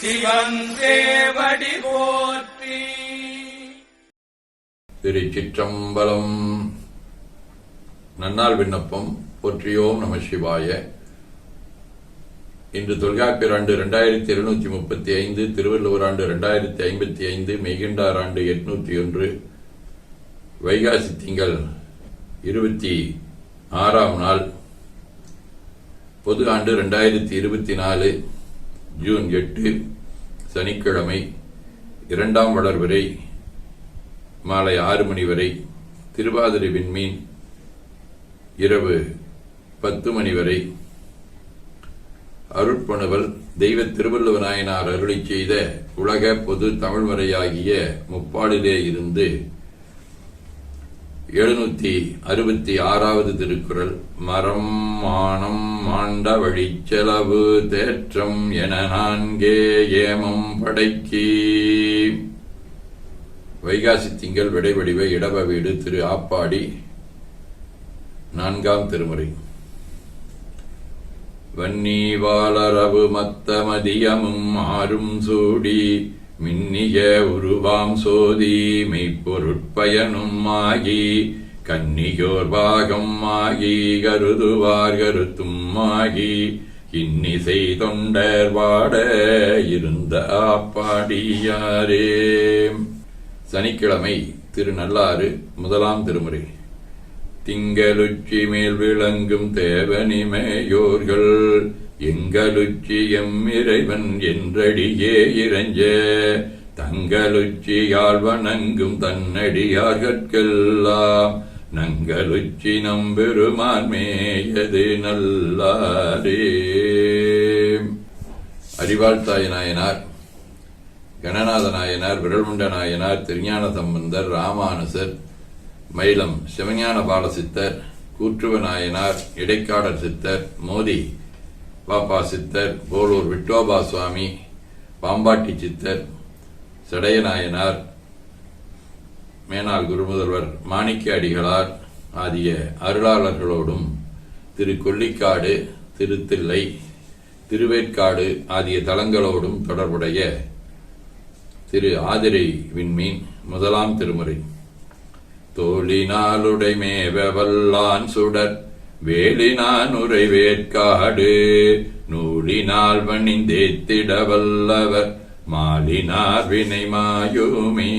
சிவன் தேவடி போற்றி. திருச்சிற்றம்பலம். நன்னால் விண்ணப்பம் போற்றியோம் நம சிவாய. இன்று தொல்காப்பியர் ஆண்டு இரண்டாயிரத்தி இருநூத்தி முப்பத்தி ஐந்து திருவள்ளுவர் ஆண்டு இரண்டாயிரத்தி ஐம்பத்தி ஐந்து மெய்கண்டார் ஆண்டு எட்நூத்தி ஒன்று வைகாசி திங்கள் இருபத்தி ஆறாம் நாள் பொது ஆண்டு ரெண்டாயிரத்தி இருபத்தி நாலு ஜூன் எட்டு சனிக்கிழமை இரண்டாம் வளர்வரை மாலை ஆறு மணி வரை திருவாதிரை விண்மீன் இரவு பத்து மணி வரை அருட்பணுவல் தெய்வ திருவள்ளுவநாயனார் அருளி செய்த உலக பொது தமிழ்மறையாகிய முப்பாடிலே இருந்து எழுநூத்தி அறுபத்தி ஆறாவது திருக்குறள் மரம் மானம் மாண்ட வழிச்செலவு தேற்றம் என நான்கே ஏமம் படைக்கி. வைகாசி திங்கள் விடைவடிவ இடவ வீடு திரு ஆப்பாடி நான்காம் திருமுறை. வன்னி வாளரவு மத்த மதியமும் ஆறும் சூடி மின்னிய உருவாம் சோதி மெய்ப்பொருட்பயனும் ஆகி கன்னியோர் பாகம் ஆகி கருதுவார் கருத்தும் ஆகி இன்னிசை தொண்டர் வாட இருந்த ஆப்பாடியாரே. சனிக்கிழமை திருநள்ளாறு முதலாம் திருமுறை. திங்களுச்சி மேல் விளங்கும் தேவனிமையோர்கள் எங்களுச்சி எம் இறைவன் என்றடியே இறைஞ்ச தங்களுச்சியால் வணங்கும் தன்னடியார்கட்கெல்லாம் நங்களுச்சி நம்பெருமான் மேயது நல்லாரே. அறிவாழ்த்தாய நாயனார் கணநாத நாயனார் விரல்முண்ட நாயனார் திருஞான சம்பந்தர் ராமானுசர் மயிலம் சிவஞான பாலசித்தர் கூற்றுவ நாயனார் இடைக்காடர் சித்தர் மோதி பாப்பா சித்தர் போலூர் விட்டோபா சுவாமி பாம்பாட்டி சித்தர் செடையநாயனார் மேனாள் குருமுதல்வர் மாணிக்க அடிகளார் ஆகிய அருளாளர்களோடும் திரு கொல்லிக்காடு திருத்தில்லை திருவேற்காடு ஆகிய தலங்களோடும் தொடர்புடைய திரு ஆதிரை விண்மீன் முதலாம் திருமுறை. தோழினாலுடை மேவ வல்லான் சுடர் வேலினான் உரை வேற்காடு நூலினால் பணிந்தேத்திட வல்லவர் மாலினார் வினை மாயுமே.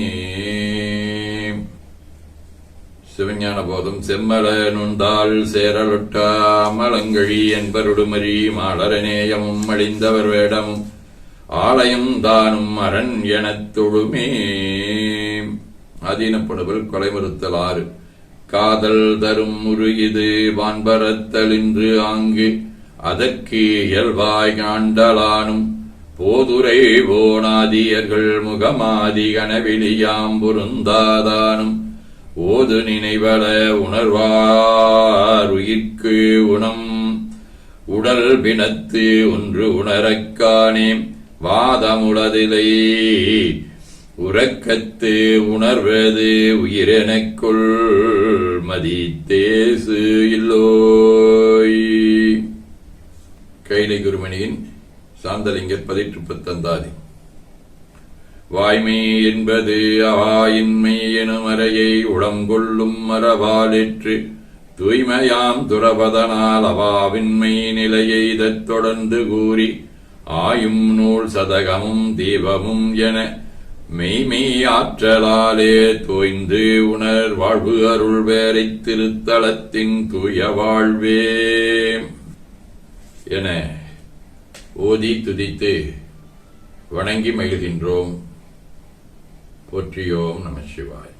சிவஞான போதும் செம்மல நுந்தாள் சேரலொட்டா மலங்கழி என்பருடுமரி மாளரநேயமும் அழிந்தவர் வேடமும் ஆலயம் தானும் அரண் எனத் தொழுமே. அதீனப்படுவர் கொலைமறுத்தல் ஆறு காதல் தரும் முருகிது வான்பரத்தலின்று ஆங்கு அதற்கு இயல்பாய் காண்டலானும் போதுரை போனாதியர்கள் முகமாதி கனவிலியாம் பொருந்தாதானும் ஓது நினைவல உணர்வார் உயிர்க்கு உணம் உடல் பிணத்து ஒன்று உணரக்கானேம் வாதமுளதிலை உறக்கத்து உணர்வது உயிரெனக்குள் மதித்தேசு இல்லோய். கைலை குருமணியின் சாந்தலிங்கர் பதிற்று பத்தந்தாதி வாய்மை என்பது அவாயின்மை எனும் அறையை உளங்கொள்ளும் மரபாலேற்று தூய்மையாம் துறபதனால் அவாவின்மை நிலையை தொடர்ந்து கூறி ஆயும் நூல் சதகமும் தீபமும் என மெய்மெய்யாற்றலாலே தோய்ந்து உணர் வாழ்வு அருள் வேரைத் திருத்தலத்தின் தூய வாழ்வே. என ஓதி துதித்து வணங்கி மகிழ்கின்றோம். போற்றியோம் நம சிவாய்.